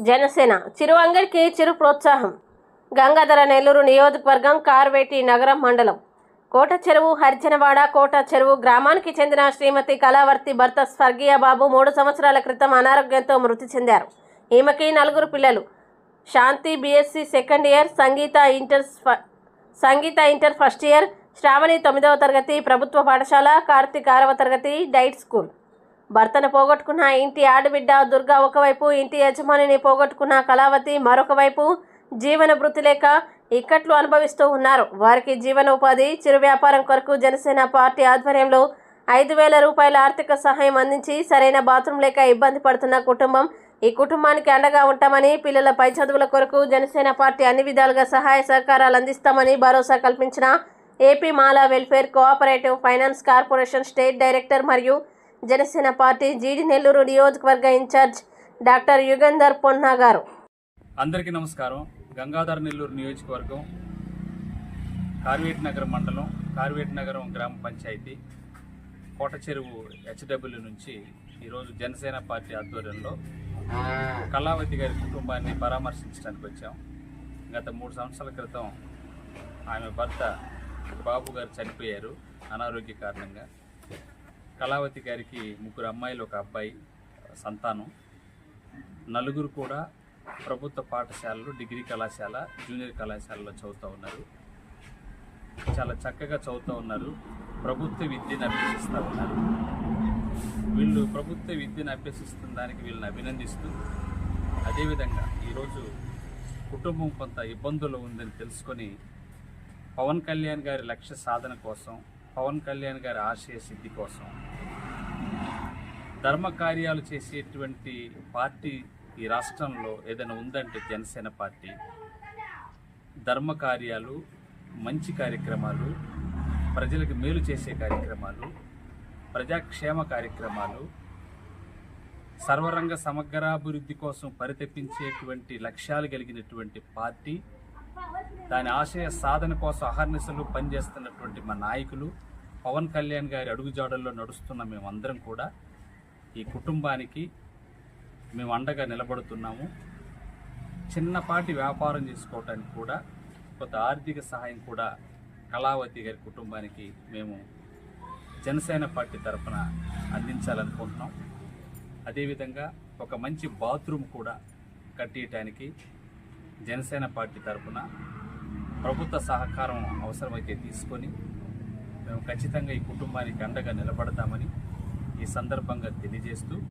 జనసేన. చిరు అంగడికి చిరు ప్రోత్సాహం. గంగాధర నెల్లూరు నియోజకవర్గం కార్వేటి నగరం మండలం. కోట చెరువు హరిజనవాడ కోట చెరువు గ్రామానికి చెందిన శ్రీమతి కళావర్తి భర్త స్వర్గీయ బాబు మూడు సంవత్సరాల క్రితం అనారోగ్యంతో మృతి చెందారు. ఈమెకి నలుగురు పిల్లలు. Shanti BSc second year Sangeeta inter ఫ- Sangeeta inter first year Sravani తొమ్మిదవ తరగతి ప్రభుత్వ పాఠశాల కార్తీక్ ఆరవ తరగతి డైట్ స్కూల్. భర్తను పోగొట్టుకున్న ఇంటి ఆడబిడ్డ దుర్గా ఒకవైపు ఇంటి యజమానిని పోగొట్టుకున్న కళావతి మరొక వైపు జీవన వృత్తి లేక ఇక్కట్లు అనుభవిస్తూ ఉన్నారు. వారికి జీవనోపాధి చిరు వ్యాపారం కొరకు జనసేన పార్టీ ఆధ్వర్యంలో ఐదు వేల రూపాయల ఆర్థిక సహాయం అందించి సరైన బాత్రూం లేక ఇబ్బంది పడుతున్న కుటుంబం ఈ కుటుంబానికి అండగా ఉంటామని పిల్లల పై చదువుల కొరకు జనసేన పార్టీ అన్ని విధాలుగా సహాయ సహకారాలు అందిస్తామని భరోసా కల్పించిన AP Mala welfare cooperative finance corporation state director మరియు జనసేన పార్టీ జీడి నెల్లూరు నియోజకవర్గ ఇన్ఛార్జ్ డాక్టర్ యుగంధర్ పొన్నా గారు. అందరికీ నమస్కారం. గంగాధర నెల్లూరు నియోజకవర్గం కార్వేటి నగరం మండలం కార్వేటి నగరం గ్రామ పంచాయతీ కోట చెరువు హెచ్డబ్ల్యూ నుంచి ఈరోజు జనసేన పార్టీ ఆధ్వర్యంలో కళావతి గారి కుటుంబాన్ని పరామర్శించడానికి వచ్చాం. గత మూడు సంవత్సరాల క్రితం ఆమె భర్త బాబు గారు చనిపోయారు అనారోగ్య కారణంగా. కళావతి గారికి ముగ్గురు అమ్మాయిలు ఒక అబ్బాయి సంతానం. నలుగురు కూడా ప్రభుత్వ పాఠశాలలు డిగ్రీ కళాశాల జూనియర్ కళాశాలలో చదువుతూ ఉన్నారు. చాలా చక్కగా చదువుతూ ఉన్నారు. ప్రభుత్వ విద్యను అభ్యసిస్తూ ఉన్నారు. వీళ్ళు ప్రభుత్వ విద్యను అభ్యసిస్తున్న దానికి వీళ్ళని అభినందిస్తూ అదేవిధంగా ఈరోజు కుటుంబం కొంత ఇబ్బందులు ఉందని తెలుసుకొని పవన్ కళ్యాణ్ గారి లక్ష్య సాధన కోసం పవన్ కళ్యాణ్ గారి ఆశయ సిద్ధి కోసం ధర్మ కార్యాలు చేసేటువంటి పార్టీ ఈ రాష్ట్రంలో ఏదైనా ఉందంటే జనసేన పార్టీ. ధర్మ కార్యాలు మంచి కార్యక్రమాలు ప్రజలకు మేలు చేసే కార్యక్రమాలు ప్రజాక్షేమ కార్యక్రమాలు సర్వరంగ సమగ్రాభివృద్ధి కోసం పరితపించేటువంటి లక్ష్యాలు కలిగినటువంటి పార్టీ దాని ఆశయ సాధన కోసం అహర్నిశలు పనిచేస్తున్నటువంటి మా నాయకులు పవన్ కళ్యాణ్ గారి అడుగుజాడల్లో నడుస్తున్న మేమందరం కూడా ఈ కుటుంబానికి మేము అండగా నిలబడుతున్నాము. చిన్నపాటి వ్యాపారం చేసుకోవటానికి కూడా కొంత ఆర్థిక సహాయం కూడా కళావతి గారి కుటుంబానికి మేము జనసేన పార్టీ తరఫున అందించాలనుకుంటున్నాం. అదేవిధంగా ఒక మంచి బాత్రూమ్ కూడా కట్టేయటానికి జనసేన పార్టీ తరఫున ప్రభుత్వ సహకారం అవసరమైతే తీసుకొని మేము ఖచ్చితంగా ఈ కుటుంబానికి అండగా నిలబడతామని ఈ సందర్భంగా తెలియజేస్తూ